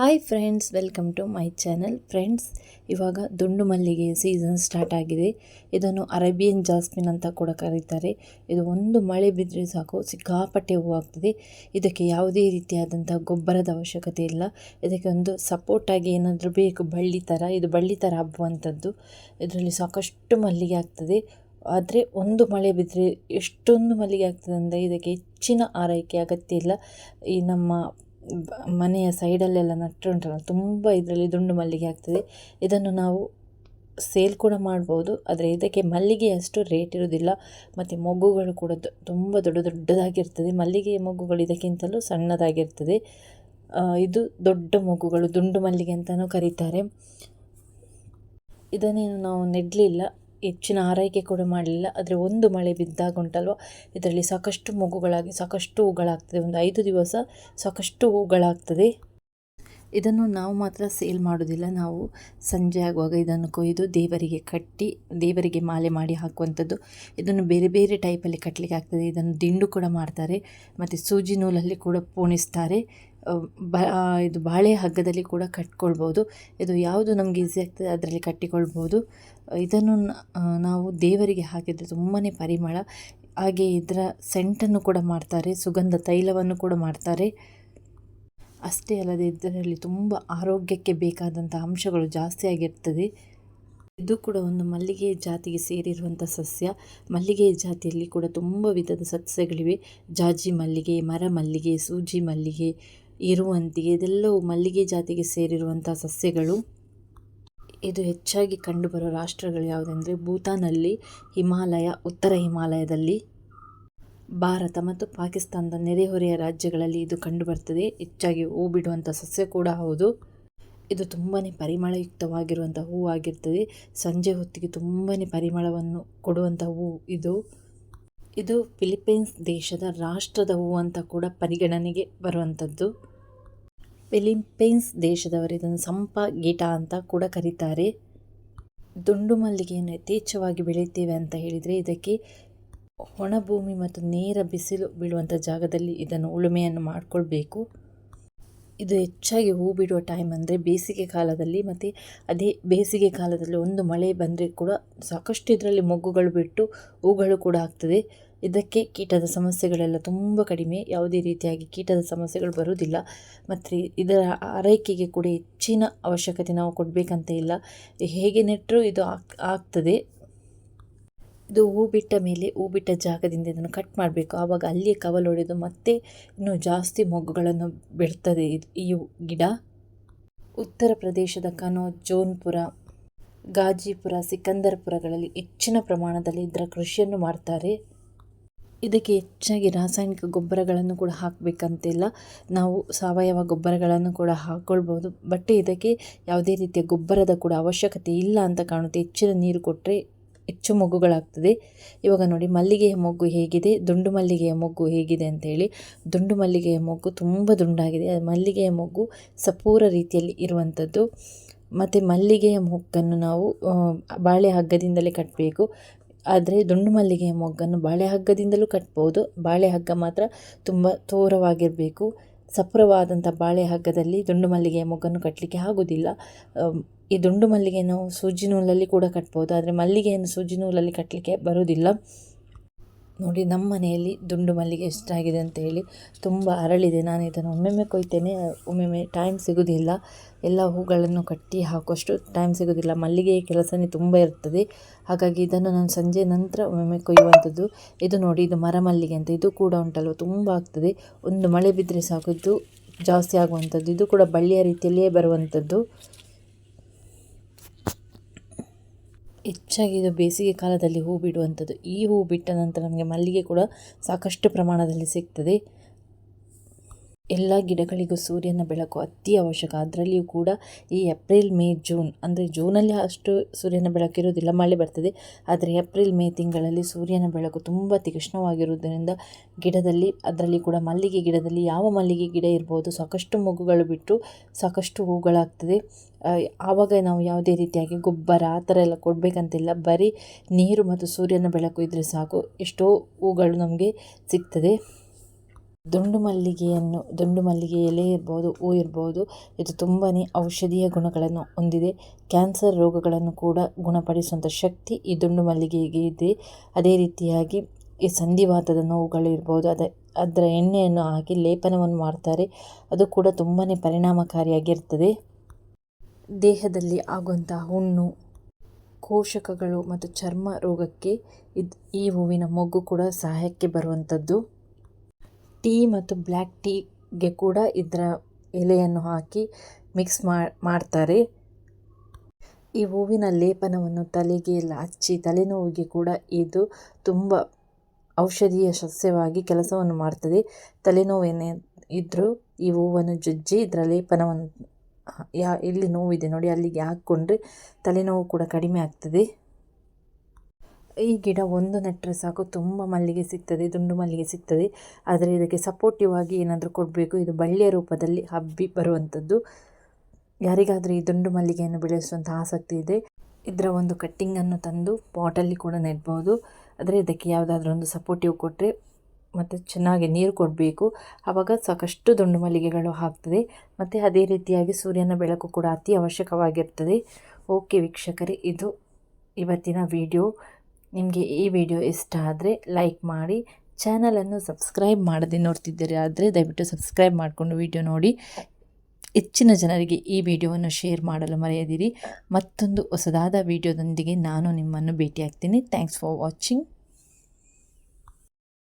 Hi friends welcome to my channel friends ಇವಾಗ ದುಂಡು ಮಲ್ಲಿಗೆ ಸೀಸನ್ ಸ್ಟಾರ್ಟ್ ಆಗಿದೆ. ಇದನ್ನು ಅರೇಬಿಯನ್ ಜಾಸ್ಮಿನ್ ಅಂತ ಕೂಡ ಕರೀತಾರೆ. ಇದು ಒಂದು ಮಳೆ ಬಿದ್ದರೆ ಸಾಕು, ಸಿಕ್ಕಾಪಟ್ಟೆ ಹೂವು ಆಗ್ತದೆ. ಇದಕ್ಕೆ ಯಾವುದೇ ರೀತಿಯಾದಂಥ ಗೊಬ್ಬರದ ಅವಶ್ಯಕತೆ ಇಲ್ಲ. ಇದಕ್ಕೆ ಒಂದು ಸಪೋರ್ಟಾಗಿ ಏನಾದರೂ ಬೇಕು, ಬಳ್ಳಿ ಥರ ಇದು ಬಳ್ಳಿ ಥರ ಹಬ್ಬುವಂಥದ್ದು. ಇದರಲ್ಲಿ ಸಾಕಷ್ಟು ಮಲ್ಲಿಗೆ ಆಗ್ತದೆ. ಆದರೆ ಒಂದು ಮಳೆ ಬಿದ್ದರೆ ಎಷ್ಟೊಂದು ಮಲ್ಲಿಗೆ ಆಗ್ತದೆ ಅಂದರೆ ಇದಕ್ಕೆ ಹೆಚ್ಚಿನ ಆರೈಕೆ ಅಗತ್ಯ ಇಲ್ಲ. ಈ ನಮ್ಮ ಮನೆಯ ಸೈಡಲ್ಲೆಲ್ಲ ಉಂಟಲ್ಲ ತುಂಬ ಇದರಲ್ಲಿ ದುಂಡು ಮಲ್ಲಿಗೆ ಆಗ್ತದೆ. ಇದನ್ನು ನಾವು ಸೇಲ್ ಕೂಡ ಮಾಡ್ಬೋದು, ಆದರೆ ಇದಕ್ಕೆ ಮಲ್ಲಿಗೆ ಅಷ್ಟು ರೇಟ್ ಇರೋದಿಲ್ಲ. ಮತ್ತು ಮೊಗ್ಗುಗಳು ಕೂಡ ತುಂಬ ದೊಡ್ಡ ದೊಡ್ಡದಾಗಿರ್ತದೆ. ಮಲ್ಲಿಗೆ ಮೊಗ್ಗುಗಳು ಇದಕ್ಕಿಂತಲೂ ಸಣ್ಣದಾಗಿರ್ತದೆ. ಇದು ದೊಡ್ಡ ಮೊಗ್ಗುಗಳು, ದುಂಡು ಮಲ್ಲಿಗೆ ಅಂತಲೂ ಕರೀತಾರೆ. ಇದನ್ನೇನು ನಾವು ನೆಡಲಿಲ್ಲ. ಹೆಚ್ಚಿನ ಆರೈಕೆ ಕೂಡ ಮಾಡಲಿಲ್ಲ. ಆದರೆ ಒಂದು ಮಳೆ ಬಿದ್ದಾಗ ಉಂಟಲ್ವ? ಇದರಲ್ಲಿ ಸಾಕಷ್ಟು ಮಗುಗಳಾಗಿ, ಸಾಕಷ್ಟು ಹೂಗಳಾಗ್ತದೆ. ಒಂದು ಐದು ದಿವಸ ಸಾಕಷ್ಟು ಹೂಗಳಾಗ್ತದೆ. ಇದನ್ನು ನಾವು ಮಾತ್ರ ಸೇಲ್ ಮಾಡೋದಿಲ್ಲ ನಾವು ಸಂಜೆ ಆಗುವಾಗ ಇದನ್ನು ಕೊಯ್ದು ದೇವರಿಗೆ ಕಟ್ಟಿ, ದೇವರಿಗೆ ಮಾಲೆ ಮಾಡಿ ಹಾಕುವಂಥದ್ದು. ಇದನ್ನು ಬೇರೆ ಬೇರೆ ಟೈಪಲ್ಲಿ ಕಟ್ಟಲಿಕ್ಕೆ ಆಗ್ತದೆ. ಇದನ್ನು ದಿಂಡು ಕೂಡ ಮಾಡ್ತಾರೆ. ಮತ್ತು ಸೂಜಿ ನೂಲಲ್ಲಿ ಕೂಡ ಪೋಣಿಸ್ತಾರೆ. ಬ ಇದು ಬಾಳೆ ಹಗ್ಗದಲ್ಲಿ ಕೂಡ ಕಟ್ಕೊಳ್ಬೋದು. ಇದು ಯಾವುದು ನಮಗೆ ಈಸಿ ಆಗ್ತದೆ ಅದರಲ್ಲಿ ಕಟ್ಟಿಕೊಳ್ಬೋದು. ಇದನ್ನು ನಾವು ದೇವರಿಗೆ ಹಾಕಿದರೆ ತುಂಬಾ ಪರಿಮಳ. ಹಾಗೆ ಇದರ ಸೆಂಟನ್ನು ಕೂಡ ಮಾಡ್ತಾರೆ, ಸುಗಂಧ ತೈಲವನ್ನು ಕೂಡ ಮಾಡ್ತಾರೆ. ಅಷ್ಟೇ ಅಲ್ಲದೆ ಇದರಲ್ಲಿ ತುಂಬ ಆರೋಗ್ಯಕ್ಕೆ ಬೇಕಾದಂಥ ಅಂಶಗಳು ಜಾಸ್ತಿ ಆಗಿರ್ತದೆ. ಇದು ಕೂಡ ಒಂದು ಮಲ್ಲಿಗೆ ಜಾತಿಗೆ ಸೇರಿರುವಂಥ ಸಸ್ಯ. ಮಲ್ಲಿಗೆ ಜಾತಿಯಲ್ಲಿ ಕೂಡ ತುಂಬ ವಿಧದ ಸಸ್ಯಗಳಿವೆ. ಜಾಜಿ ಮಲ್ಲಿಗೆ, ಮರ ಮಲ್ಲಿಗೆ, ಸೂಜಿ ಮಲ್ಲಿಗೆ ಇರುವಂತಿಗೆ ಇದೆಲ್ಲವೂ ಮಲ್ಲಿಗೆ ಜಾತಿಗೆ ಸೇರಿರುವಂಥ ಸಸ್ಯಗಳು. ಇದು ಹೆಚ್ಚಾಗಿ ಕಂಡುಬರುವ ರಾಷ್ಟ್ರಗಳು ಯಾವುದೆಂದರೆ, ಭೂತಾನಲ್ಲಿ ಹಿಮಾಲಯ, ಉತ್ತರ ಹಿಮಾಲಯದಲ್ಲಿ. ಭಾರತ ಮತ್ತು ಪಾಕಿಸ್ತಾನದ ನೆರೆಹೊರೆಯ ರಾಜ್ಯಗಳಲ್ಲಿ ಇದು ಕಂಡುಬರ್ತದೆ. ಹೆಚ್ಚಾಗಿ ಹೂ ಬಿಡುವಂಥ ಸಸ್ಯ ಕೂಡ ಹೌದು. ಇದು ತುಂಬಾ ಪರಿಮಳಯುಕ್ತವಾಗಿರುವಂಥ ಹೂವು ಆಗಿರ್ತದೆ. ಸಂಜೆ ಹೊತ್ತಿಗೆ ತುಂಬಾ ಪರಿಮಳವನ್ನು ಕೊಡುವಂಥ ಹೂವು ಇದು. ಇದು ಫಿಲಿಪೈನ್ಸ್ ದೇಶದ ರಾಷ್ಟ್ರದ ಹೂವು ಅಂತ ಕೂಡ ಪರಿಗಣನೆಗೆ ಬರುವಂಥದ್ದು. ಫಿಲಿಪೈನ್ಸ್ ದೇಶದವರು ಇದನ್ನು ಸಂಪ ಗೀಟ ಅಂತ ಕೂಡ ಕರೀತಾರೆ. ದುಂಡು ಮಲ್ಲಿಗೆಯನ್ನು ಯಥೇಚ್ಛವಾಗಿ ಬೆಳೆಯುತ್ತೇವೆ ಅಂತ ಹೇಳಿದರೆ ಇದಕ್ಕೆ ಒಣಭೂಮಿ ಮತ್ತು ನೇರ ಬಿಸಿಲು ಬೀಳುವಂಥ ಜಾಗದಲ್ಲಿ ಇದನ್ನು ಉಳುಮೆಯನ್ನು ಮಾಡಿಕೊಳ್ಬೇಕು. ಇದು ಹೆಚ್ಚಾಗಿ ಹೂ ಬಿಡುವ ಟೈಮ್ ಅಂದರೆ ಬೇಸಿಗೆ ಕಾಲದಲ್ಲಿ ಮತ್ತು ಅದೇ ಬೇಸಿಗೆ ಕಾಲದಲ್ಲಿ ಒಂದು ಮಳೆ ಬಂದರೆ ಕೂಡ ಸಾಕಷ್ಟು ಇದರಲ್ಲಿ ಮೊಗ್ಗುಗಳು ಬಿಟ್ಟು ಹೂಗಳು ಕೂಡ ಆಗ್ತದೆ. ಇದಕ್ಕೆ ಕೀಟದ ಸಮಸ್ಯೆಗಳೆಲ್ಲ ತುಂಬ ಕಡಿಮೆ. ಯಾವುದೇ ರೀತಿಯಾಗಿ ಕೀಟದ ಸಮಸ್ಯೆಗಳು ಬರುವುದಿಲ್ಲ. ಮತ್ತು ಇದರ ಆರೈಕೆಗೆ ಕೂಡ ಹೆಚ್ಚಿನ ಅವಶ್ಯಕತೆ ನಾವು ಕೊಡಬೇಕಂತ ಇಲ್ಲ. ಹೇಗೆ ನೆಟ್ಟರೂ ಇದು ಆಗ್ ಆಗ್ತದೆ. ಇದು ಹೂ ಬಿಟ್ಟ ಮೇಲೆ ಹೂ ಬಿಟ್ಟ ಜಾಗದಿಂದ ಇದನ್ನು ಕಟ್ ಮಾಡಬೇಕು. ಆವಾಗ ಅಲ್ಲಿಯೇ ಕವಲೊಡೆದು ಮತ್ತೆ ಇನ್ನೂ ಜಾಸ್ತಿ ಮೊಗ್ಗುಗಳನ್ನು ಬೆಳ್ತದೆ ಇದು, ಈ ಗಿಡ. ಉತ್ತರ ಪ್ರದೇಶದ ಕನೋ ಜೋನ್ಪುರ ಗಾಜಿಪುರ, ಸಿಕಂದರ್ಪುರಗಳಲ್ಲಿ ಹೆಚ್ಚಿನ ಪ್ರಮಾಣದಲ್ಲಿ ಇದರ ಕೃಷಿಯನ್ನು ಮಾಡ್ತಾರೆ. ಇದಕ್ಕೆ ಹೆಚ್ಚಾಗಿ ರಾಸಾಯನಿಕ ಗೊಬ್ಬರಗಳನ್ನು ಕೂಡ ಹಾಕಬೇಕಂತಿಲ್ಲ. ನಾವು ಸಾವಯವ ಗೊಬ್ಬರಗಳನ್ನು ಕೂಡ ಹಾಕ್ಕೊಳ್ಬೋದು ಬಟ್ ಇದಕ್ಕೆ ಯಾವುದೇ ರೀತಿಯ ಗೊಬ್ಬರದ ಕೂಡ ಅವಶ್ಯಕತೆ ಇಲ್ಲ ಅಂತ ಕಾಣುತ್ತೆ. ಹೆಚ್ಚಿನ ನೀರು ಕೊಟ್ಟರೆ ಹೆಚ್ಚು ಮೊಗ್ಗುಗಳಾಗ್ತದೆ. ಇವಾಗ ನೋಡಿ, ಮಲ್ಲಿಗೆಯ ಮೊಗ್ಗು ಹೇಗಿದೆ? ದುಂಡು ಮಲ್ಲಿಗೆಯ ಮೊಗ್ಗು ಹೇಗಿದೆ ಅಂತೇಳಿ ದುಂಡು ಮಲ್ಲಿಗೆಯ ಮೊಗ್ಗು ತುಂಬ ದುಂಡಾಗಿದೆ. ಅದು ಮಲ್ಲಿಗೆಯ ಮೊಗ್ಗು ಸಪೂರ ರೀತಿಯಲ್ಲಿ ಇರುವಂಥದ್ದು ಮತ್ತು ಮಲ್ಲಿಗೆಯ ಮೊಗ್ಗನ್ನು ನಾವು ಬಾಳೆ ಹಗ್ಗದಿಂದಲೇ ಕಟ್ಟಬೇಕು ಆದರೆ ದುಂಡು ಮಲ್ಲಿಗೆಯ ಮೊಗ್ಗನ್ನು ಬಾಳೆ ಹಗ್ಗದಿಂದಲೂ ಕಟ್ಬೋದು. ಬಾಳೆ ಹಗ್ಗ ಮಾತ್ರ ತುಂಬ ತೋರವಾಗಿರಬೇಕು. ಸಪುರವಾದಂಥ ಬಾಳೆ ಹಗ್ಗದಲ್ಲಿ ದುಂಡು ಮಲ್ಲಿಗೆಯ ಮೊಗ್ಗನ್ನು ಕಟ್ಟಲಿಕ್ಕೆ ಆಗೋದಿಲ್ಲ. ಈ ದುಂಡು ಮಲ್ಲಿಗೆ ನಾವು ಸೂಜಿ ನೂಲಲ್ಲಿ ಕೂಡ ಕಟ್ಬೋದು. ಆದರೆ ಮಲ್ಲಿಗೆಯನ್ನು ಸೂಜಿ ನೂಲಲ್ಲಿ ಕಟ್ಟಲಿಕ್ಕೆ ಬರೋದಿಲ್ಲ. ನೋಡಿ ನಮ್ಮ ಮನೆಯಲ್ಲಿ ದುಂಡು ಮಲ್ಲಿಗೆ ಎಷ್ಟಾಗಿದೆ ಅಂತ ಹೇಳಿ ತುಂಬ ಅರಳಿದೆ. ನಾನು ಇದನ್ನು ಒಮ್ಮೊಮ್ಮೆ ಕೊಯ್ತೇನೆ. ಒಮ್ಮೊಮ್ಮೆ ಟೈಮ್ ಸಿಗೋದಿಲ್ಲ. ಎಲ್ಲ ಹೂಗಳನ್ನು ಕಟ್ಟಿ ಹಾಕುವಷ್ಟು ಟೈಮ್ ಸಿಗೋದಿಲ್ಲ. ಮಲ್ಲಿಗೆಯ ಕೆಲಸನೇ ತುಂಬ ಇರ್ತದೆ. ಹಾಗಾಗಿ ಇದನ್ನು ನಾನು ಸಂಜೆ ನಂತರ ಒಮ್ಮೊಮ್ಮೆ ಕೊಯ್ಯುವಂಥದ್ದು. ಇದು ನೋಡಿ, ಇದು ಮರ ಮಲ್ಲಿಗೆ ಅಂತ. ಇದು ಕೂಡ ಉಂಟಲ್ವ? ತುಂಬ ಆಗ್ತದೆ. ಒಂದು ಮಳೆ ಬಿದ್ದರೆ ಸಾಕು. ಜಾಸ್ತಿ ಆಗುವಂಥದ್ದು. ಇದು ಕೂಡ ಬಳ್ಳಿಯ ರೀತಿಯಲ್ಲಿಯೇ ಬರುವಂಥದ್ದು. ಹೆಚ್ಚಾಗಿ ಇದು ಬೇಸಿಗೆ ಕಾಲದಲ್ಲಿ ಹೂ ಬಿಡುವಂಥದ್ದು. ಈ ಹೂ ಬಿಟ್ಟ ನಂತರ ನಮಗೆ ಮಲ್ಲಿಗೆ ಕೂಡ ಸಾಕಷ್ಟು ಪ್ರಮಾಣದಲ್ಲಿ ಸಿಗ್ತದೆ. ಎಲ್ಲ ಗಿಡಗಳಿಗೂ ಸೂರ್ಯನ ಬೆಳಕು ಅತಿ ಅವಶ್ಯಕ. ಅದರಲ್ಲಿಯೂ ಕೂಡ ಈ ಏಪ್ರಿಲ್, ಮೇ, ಜೂನ್ ಅಂದರೆ ಜೂನಲ್ಲಿ ಅಷ್ಟು ಸೂರ್ಯನ ಬೆಳಕು ಇರುವುದಿಲ್ಲ, ಮಳೆ ಬರ್ತದೆ. ಆದರೆ ಏಪ್ರಿಲ್, ಮೇ ತಿಂಗಳಲ್ಲಿ ಸೂರ್ಯನ ಬೆಳಕು ತುಂಬ ತೀಕ್ಷ್ಣವಾಗಿರುವುದರಿಂದ ಗಿಡದಲ್ಲಿ, ಅದರಲ್ಲಿ ಕೂಡ ಮಲ್ಲಿಗೆ ಗಿಡದಲ್ಲಿ ಯಾವ ಮಲ್ಲಿಗೆ ಗಿಡ ಇರ್ಬೋದು ಸಾಕಷ್ಟು ಮೊಗ್ಗುಗಳು ಬಿಟ್ಟು ಸಾಕಷ್ಟು ಹೂಗಳಾಗ್ತದೆ. ಆವಾಗ ನಾವು ಯಾವುದೇ ರೀತಿಯಾಗಿ ಗೊಬ್ಬರ ಆ ಥರ ಎಲ್ಲ ಕೊಡಬೇಕಂತಿಲ್ಲ. ಬರೀ ನೀರು ಮತ್ತು ಸೂರ್ಯನ ಬೆಳಕು ಇದ್ದರೆ ಸಾಕು. ಎಷ್ಟೋ ಹೂಗಳು ನಮಗೆ ಸಿಗ್ತದೆ. ದುಂಡು ಮಲ್ಲಿಗೆಯನ್ನು, ದುಂಡು ಮಲ್ಲಿಗೆ ಎಲೆ ಇರ್ಬೋದು, ಹೂ ಇರ್ಬೋದು, ಇದು ತುಂಬಾ ಔಷಧೀಯ ಗುಣಗಳನ್ನು ಹೊಂದಿದೆ. ಕ್ಯಾನ್ಸರ್ ರೋಗಗಳನ್ನು ಕೂಡ ಗುಣಪಡಿಸುವಂಥ ಶಕ್ತಿ ಈ ದುಂಡು ಮಲ್ಲಿಗೆಗೆ ಇದೆ. ಅದೇ ರೀತಿಯಾಗಿ ಈ ಸಂಧಿವಾತದ ನೋವುಗಳಿರ್ಬೋದು ಅದ, ಅದರ ಎಣ್ಣೆಯನ್ನು ಹಾಕಿ ಲೇಪನವನ್ನು ಮಾಡ್ತಾರೆ. ಅದು ಕೂಡ ತುಂಬಾ ಪರಿಣಾಮಕಾರಿಯಾಗಿರ್ತದೆ. ದೇಹದಲ್ಲಿ ಆಗುವಂಥ ಹುಣ್ಣು, ಕೋಶಕಗಳು ಮತ್ತು ಚರ್ಮ ರೋಗಕ್ಕೆ ಇದು, ಈ ಹೂವಿನ ಮೊಗ್ಗು ಕೂಡ ಸಹಾಯಕ್ಕೆ ಬರುವಂಥದ್ದು. ಟೀ ಮತ್ತು ಬ್ಲ್ಯಾಕ್ ಟೀಗೆ ಕೂಡ ಇದರ ಎಲೆಯನ್ನು ಹಾಕಿ ಮಿಕ್ಸ್ ಮಾಡ್ತಾರೆ. ಈ ಹೂವಿನ ಲೇಪನವನ್ನು ತಲೆಗೆ ಎಲ್ಲ ಹಚ್ಚಿ ತಲೆನೋವಿಗೆ ಕೂಡ ಇದು ತುಂಬ ಔಷಧೀಯ ಸಸ್ಯವಾಗಿ ಕೆಲಸವನ್ನು ಮಾಡ್ತದೆ. ತಲೆನೋವೇನೇ ಇದ್ದರೂ ಈ ಹೂವನ್ನು ಜಜ್ಜಿ ಇದರ ಲೇಪನವನ್ನು ಯಾ ಎಲ್ಲಿ ನೋವಿದೆ ನೋಡಿ ಅಲ್ಲಿಗೆ ಹಾಕ್ಕೊಂಡ್ರೆ ತಲೆನೋವು ಕೂಡ ಕಡಿಮೆ ಆಗ್ತದೆ. ಈ ಗಿಡ ಒಂದು ನೆಟ್ಟರೆ ಸಾಕು, ತುಂಬ ಮಲ್ಲಿಗೆ ಸಿಗ್ತದೆ ದುಂಡು ಮಲ್ಲಿಗೆ ಸಿಗ್ತದೆ. ಆದರೆ ಇದಕ್ಕೆ ಸಪೋರ್ಟಿವ್ ಆಗಿ ಏನಾದರೂ ಕೊಡಬೇಕು, ಇದು ಬಳ್ಳಿಯ ರೂಪದಲ್ಲಿ ಹಬ್ಬಿ ಬರುವಂಥದ್ದು ಯಾರಿಗಾದರೂ ಈ ದುಂಡು ಮಲ್ಲಿಗೆಯನ್ನು ಬೆಳೆಸುವಂಥ ಆಸಕ್ತಿ ಇದೆ, ಇದರ ಒಂದು ಕಟ್ಟಿಂಗನ್ನು ತಂದು ಪಾಟಲ್ಲಿ ಕೂಡ ನೆಡ್ಬೋದು. ಆದರೆ ಇದಕ್ಕೆ ಯಾವುದಾದ್ರೂ ಒಂದು ಸಪೋರ್ಟಿವ್ ಕೊಟ್ಟರೆ ಮತ್ತು ಚೆನ್ನಾಗಿ ನೀರು ಕೊಡಬೇಕು. ಆವಾಗ ಸಾಕಷ್ಟು ದುಂಡು ಮಲ್ಲಿಗೆಗಳು ಹಾಕ್ತದೆ ಮತ್ತು ಅದೇ ರೀತಿಯಾಗಿ ಸೂರ್ಯನ ಬೆಳಕು ಕೂಡ ಅತಿ ಅವಶ್ಯಕವಾಗಿರ್ತದೆ. ಓಕೆ ವೀಕ್ಷಕರೇ, ಇದು ಇವತ್ತಿನ ವಿಡಿಯೋ ನಿಮಗೆ ಈ ವಿಡಿಯೋ ಇಷ್ಟ ಆದರೆ ಲೈಕ್ ಮಾಡಿ ಚಾನಲನ್ನು ಸಬ್ಸ್ಕ್ರೈಬ್ ಮಾಡದೆ ನೋಡ್ತಿದ್ದೀರಿ ಆದರೆ ದಯವಿಟ್ಟು ಸಬ್ಸ್ಕ್ರೈಬ್ ಮಾಡಿಕೊಂಡು ವಿಡಿಯೋ ನೋಡಿ. ಹೆಚ್ಚಿನ ಜನರಿಗೆ ಈ ವಿಡಿಯೋವನ್ನು ಶೇರ್ ಮಾಡಲು ಮರೆಯದಿರಿ. ಮತ್ತೊಂದು ಹೊಸದಾದ ವಿಡಿಯೋದೊಂದಿಗೆ ನಾನು ನಿಮ್ಮನ್ನು ಭೇಟಿಯಾಗ್ತೀನಿ. Thanks for watching